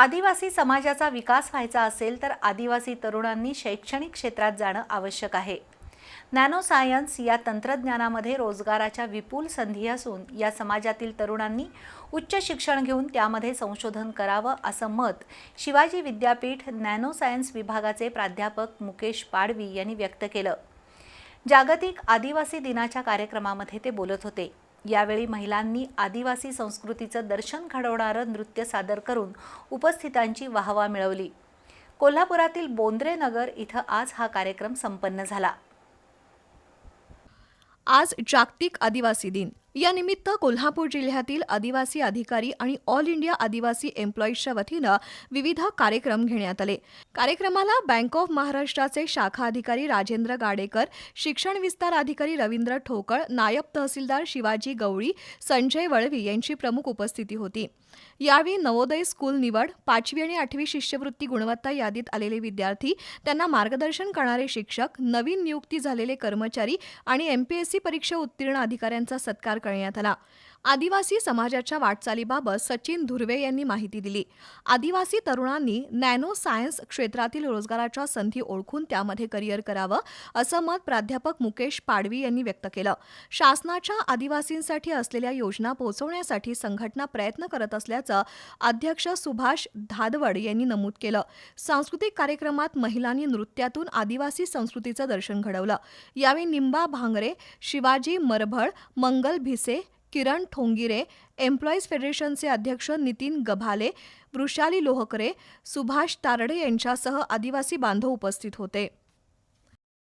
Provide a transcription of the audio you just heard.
आदिवासी समाजाचा विकास व्हायचा असेल तर आदिवासी तरुणांनी शैक्षणिक क्षेत्रात जाणं आवश्यक आहे. नॅनो सायन्स या तंत्रज्ञानामध्ये रोजगाराच्या विपुल संधी असून या समाजातील तरुणांनी उच्च शिक्षण घेऊन त्यामध्ये संशोधन करावं असं मत शिवाजी विद्यापीठ नॅनो सायन्स विभागाचे प्राध्यापक मुकेश पाडवी यांनी व्यक्त केलं. जागतिक आदिवासी दिनाच्या कार्यक्रमामध्ये ते बोलत होते. यावेळी महिलांनी आदिवासी संस्कृतीचं दर्शन घडवणारं नृत्य सादर करून उपस्थितांची वाहवा मिळवली. कोल्हापुरातील बोंद्रे नगर इथं आज हा कार्यक्रम संपन्न झाला. आज जागतिक आदिवासी दिन. या निमित्त कोल्हापूर जिल्ह्यातील आदिवासी अधिकारी आणि ऑल इंडिया आदिवासी एम्प्लॉईजच्या वतीनं विविध कार्यक्रम घेण्यात आले. कार्यक्रमाला बँक ऑफ महाराष्ट्राचे शाखा अधिकारी राजेंद्र गाडेकर शिक्षण विस्तार अधिकारी रवींद्र ठोकळ नायब तहसीलदार शिवाजी गवळी संजय वळवी यांची प्रमुख उपस्थिती होती. यावेळी नवोदय स्कूल निवड पाचवी आणि आठवी शिष्यवृत्ती गुणवत्ता यादीत आलेले विद्यार्थी त्यांना मार्गदर्शन करणारे शिक्षक नवीन नियुक्ती झालेले कर्मचारी आणि एमपीएससी परीक्षा उत्तीर्ण अधिकाऱ्यांचा सत्कार करण्यात आला आदिवासी समाजाच्या वाटचालीबाबत सचिन धुर्वे यांनी माहिती दिली. आदिवासी तरुणांनी नॅनो सायन्स क्षेत्रातील रोजगाराच्या संधी ओळखून त्यामध्ये करिअर करावं असं मत प्राध्यापक मुकेश पाडवी यांनी व्यक्त केलं. शासनाच्या आदिवासींसाठी असलेल्या योजना पोहोचवण्यासाठी संघटना प्रयत्न करत असल्याचं अध्यक्ष सुभाष धादवड यांनी नमूद केलं. सांस्कृतिक कार्यक्रमात महिलांनी नृत्यातून आदिवासी संस्कृतीचं दर्शन घडवलं. यावेळी निंबा भांगरे शिवाजी मरभळ मंगल भिसे किरण ठोंगिरे एम्प्लॉईज फेडरेशनचे अध्यक्ष नितीन गभाले वृषाली लोहकरे सुभाष तारडे यांच्यासह आदिवासी बांधव उपस्थित होते.